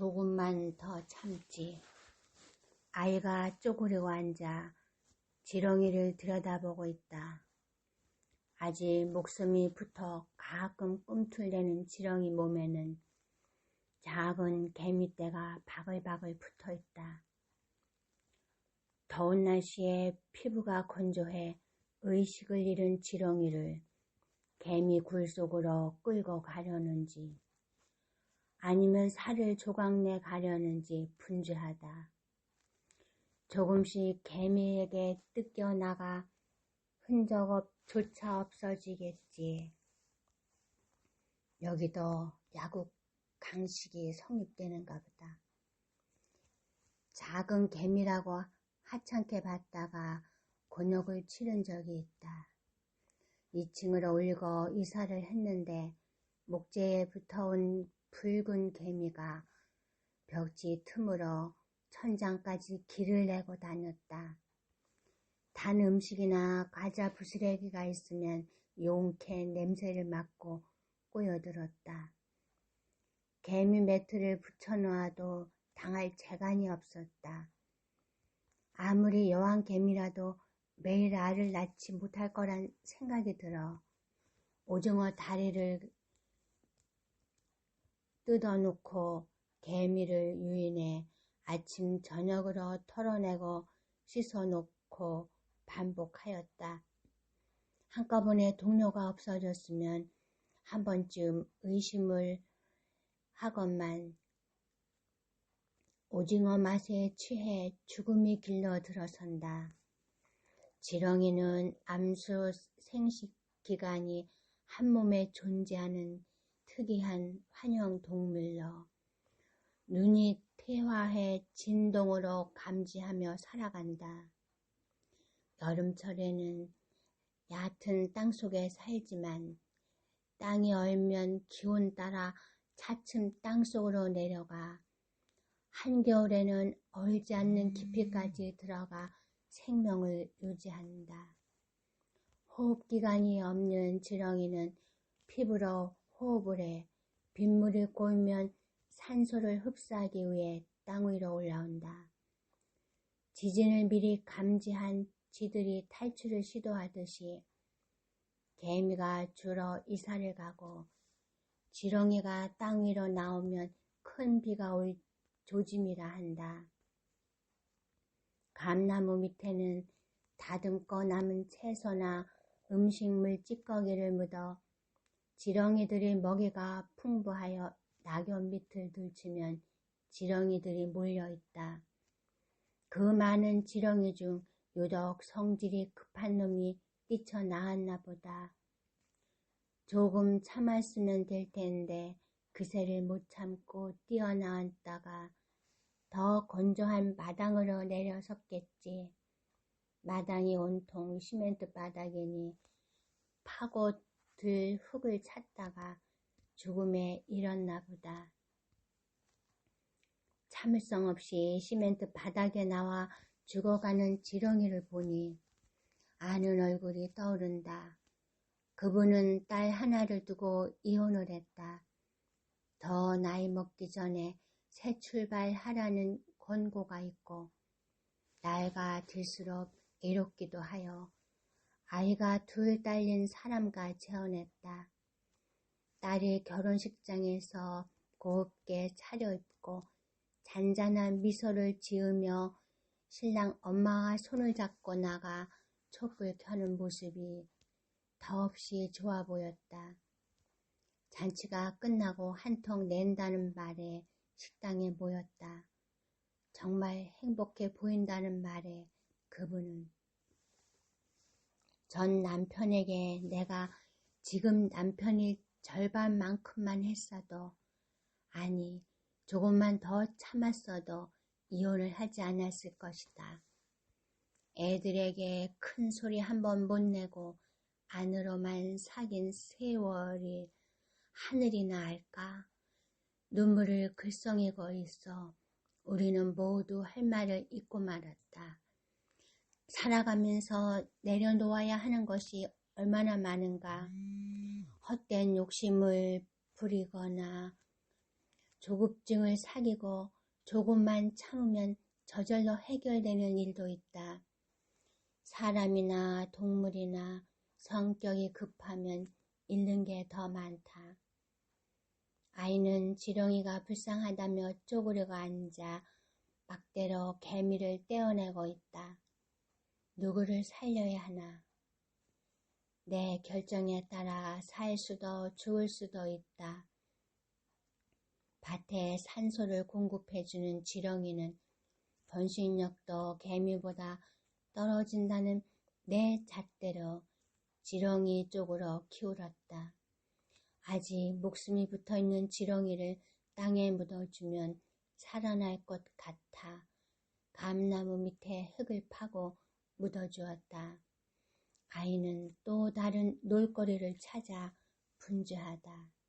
조금만 더 참지. 아이가 쪼그리고 앉아 지렁이를 들여다보고 있다. 아직 목숨이 붙어 가끔 꿈틀대는 지렁이 몸에는 작은 개미떼가 바글바글 붙어 있다. 더운 날씨에 피부가 건조해 의식을 잃은 지렁이를 개미 굴 속으로 끌고 가려는지 아니면 살을 조각내 가려는지 분주하다. 조금씩 개미에게 뜯겨 나가 흔적조차 없어지겠지. 여기도 야국 강식이 성립되는가 보다. 작은 개미라고 하찮게 봤다가 곤욕을 치른 적이 있다. 2층으로 올고 이사를 했는데 목재에 붙어온 붉은 개미가 벽지 틈으로 천장까지 길을 내고 다녔다. 단 음식이나 과자 부스레기가 있으면 용케 냄새를 맡고 꼬여들었다. 개미 매트를 붙여놓아도 당할 재간이 없었다. 아무리 여왕 개미라도 매일 알을 낳지 못할 거란 생각이 들어 오징어 다리를 뜯어놓고 개미를 유인해 아침 저녁으로 털어내고 씻어놓고 반복하였다. 한꺼번에 동료가 없어졌으면 한 번쯤 의심을 하건만 오징어 맛에 취해 죽음이 길러 들어선다. 지렁이는 암수 생식 기간이 한 몸에 존재하는 특이한 환영 동물로 눈이 퇴화해 진동으로 감지하며 살아간다. 여름철에는 얕은 땅 속에 살지만 땅이 얼면 기온 따라 차츰 땅 속으로 내려가 한겨울에는 얼지 않는 깊이까지 들어가 생명을 유지한다. 호흡기관이 없는 지렁이는 피부로 호흡을 해 빗물이 고이면 산소를 흡수하기 위해 땅 위로 올라온다. 지진을 미리 감지한 지들이 탈출을 시도하듯이 개미가 주로 이사를 가고 지렁이가 땅 위로 나오면 큰 비가 올 조짐이라 한다. 감나무 밑에는 다듬고 남은 채소나 음식물 찌꺼기를 묻어 지렁이들의 먹이가 풍부하여 낙엽 밑을 들치면 지렁이들이 몰려있다. 그 많은 지렁이 중 유독 성질이 급한 놈이 뛰쳐나왔나 보다. 조금 참았으면 될 텐데 그새를 못 참고 뛰어나왔다가 더 건조한 마당으로 내려섰겠지. 마당이 온통 시멘트 바닥이니 파고 들 흙을 찾다가 죽음에 이뤘나 보다. 참을성 없이 시멘트 바닥에 나와 죽어가는 지렁이를 보니 아는 얼굴이 떠오른다. 그분은 딸 하나를 두고 이혼을 했다. 더 나이 먹기 전에 새 출발하라는 권고가 있고 나이가 들수록 이롭기도 하여 아이가 둘 딸린 사람과 재혼했다. 딸이 결혼식장에서 곱게 차려입고 잔잔한 미소를 지으며 신랑 엄마와 손을 잡고 나가 촛불 켜는 모습이 더없이 좋아 보였다. 잔치가 끝나고 한 통 낸다는 말에 식당에 모였다. 정말 행복해 보인다는 말에 그분은 전 남편에게 내가 지금 남편이 절반만큼만 했어도 아니 조금만 더 참았어도 이혼을 하지 않았을 것이다. 애들에게 큰 소리 한 번 못 내고 안으로만 사귄 세월이 하늘이나 알까? 눈물을 글썽이고 있어 우리는 모두 할 말을 잊고 말았다. 살아가면서 내려놓아야 하는 것이 얼마나 많은가. 헛된 욕심을 부리거나 조급증을 사귀고 조금만 참으면 저절로 해결되는 일도 있다. 사람이나 동물이나 성격이 급하면 잃는 게 더 많다. 아이는 지렁이가 불쌍하다며 쪼그려가 앉아 막대로 개미를 떼어내고 있다. 누구를 살려야 하나? 내 결정에 따라 살 수도 죽을 수도 있다. 밭에 산소를 공급해주는 지렁이는 번식력도 개미보다 떨어진다는 내 잣대로 지렁이 쪽으로 기울었다. 아직 목숨이 붙어 있는 지렁이를 땅에 묻어주면 살아날 것 같아 감나무 밑에 흙을 파고 묻어주었다. 아이는 또 다른 놀거리를 찾아 분주하다.